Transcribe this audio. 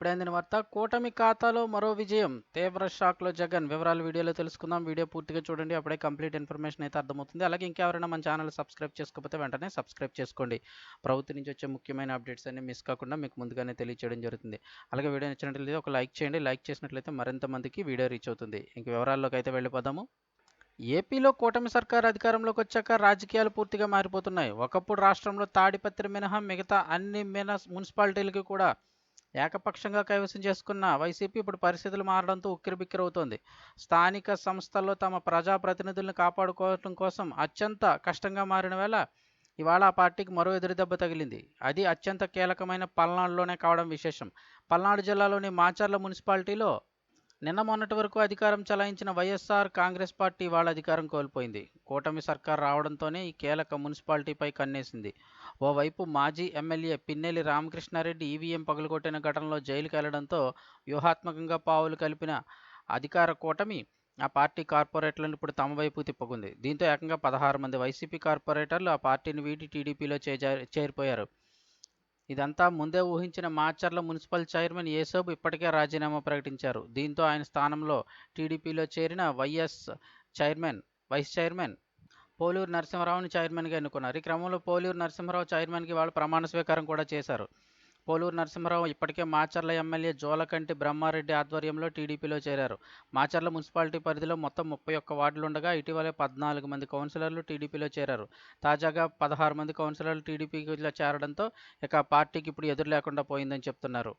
ఇప్పుడే అందిన వార్త. కూటమి ఖాతాలో మరో విజయం. తీవ్ర షాక్లో జగన్. వివరాలు వీడియోలో తెలుసుకుందాం. వీడియో పూర్తిగా చూడండి. అప్పుడే కంప్లీట్ ఇన్ఫర్మేషన్ అయితే అర్థమవుతుంది. అలాగే ఇంకెవరైనా మన ఛానల్ సబ్స్క్రైబ్ చేసుకోకపోతే వెంటనే సబ్స్క్రైబ్ చేసుకోండి. ప్రభుత్వం నుంచి వచ్చే ముఖ్యమైన అప్డేట్స్ అన్ని మిస్ కాకుండా మీకు ముందుగానే తెలియచేయడం జరుగుతుంది. అలాగే వీడియో నచ్చినట్లయితే ఒక లైక్ చేయండి. లైక్ చేసినట్లయితే మరింత మందికి వీడియో రీచ్ అవుతుంది. ఇంక వివరాల్లోకి అయితే వెళ్ళిపోదాము. ఏపీలో కూటమి సర్కార్ అధికారంలోకి వచ్చాక రాజకీయాలు పూర్తిగా మారిపోతున్నాయి. ఒకప్పుడు రాష్ట్రంలో తాడిపత్రి మినహా మిగతా అన్ని మిన మున్సిపాలిటీలకి కూడా ఏకపక్షంగా కైవసం చేసుకున్న వైసీపీ ఇప్పుడు పరిస్థితులు మారడంతో ఉక్కిరిబిక్కిరవుతోంది. స్థానిక సంస్థల్లో తమ ప్రజాప్రతినిధులను కాపాడుకోవడం కోసం అత్యంత కష్టంగా మారిన వేళ ఇవాళ ఆ పార్టీకి మరో ఎదురుదెబ్బ తగిలింది. అది అత్యంత కీలకమైన పల్నాడులోనే కావడం విశేషం. పల్నాడు జిల్లాలోని మాచర్ల మున్సిపాలిటీలో నిన్న మొన్నటి వరకు అధికారం చలాయించిన వైఎస్ఆర్ కాంగ్రెస్ పార్టీ వాళ్ళ అధికారం కోల్పోయింది. కూటమి సర్కార్ రావడంతోనే ఈ కీలక మున్సిపాలిటీపై కన్నేసింది. ఓవైపు మాజీ ఎమ్మెల్యే పిన్నెల్లి రామకృష్ణారెడ్డి ఈవీఎం పగులుకొట్టిన ఘటనలో జైలుకి వెళ్ళడంతో వ్యూహాత్మకంగా పావులు కలిపిన అధికార కూటమి ఆ పార్టీ కార్పొరేటర్లను ఇప్పుడు తమ వైపు తిప్పుకుంది. దీంతో ఏకంగా పదహారు మంది వైసీపీ కార్పొరేటర్లు ఆ పార్టీని వీడి టీడీపీలో చేజా- చేరిపోయారు. ఇదంతా ముందే ఊహించిన మాచర్ల మున్సిపల్ చైర్మన్ యేసోబు ఇప్పటికే రాజీనామా ప్రకటించారు. దీంతో ఆయన స్థానంలో టీడీపీలో చేరిన Y S chairman vice chairman Poluru నరసింహరావుని చైర్మన్గా ఎన్నుకున్నారు. ఈ క్రమంలో పోలూరు నరసింహరావు చైర్మన్కి వాళ్ళు ప్రమాణ స్వీకారం కూడా చేశారు. పోలూరు నరసింహరావు ఇప్పటికే మాచర్ల ఎమ్మెల్యే జోలకంటి బ్రహ్మారెడ్డి ఆధ్వర్యంలో టీడీపీలో చేరారు. మాచర్ల మున్సిపాలిటీ పరిధిలో మొత్తం ముప్పై ఒక్క వార్డులుండగా ఇటీవలే పద్నాలుగు మంది కౌన్సిలర్లు టీడీపీలో చేరారు. తాజాగా పదహారు మంది కౌన్సిలర్లు టీడీపీలో చేరడంతో ఇక పార్టీకి ఇప్పుడు ఎదురు లేకుండా పోయిందని చెప్తున్నారు.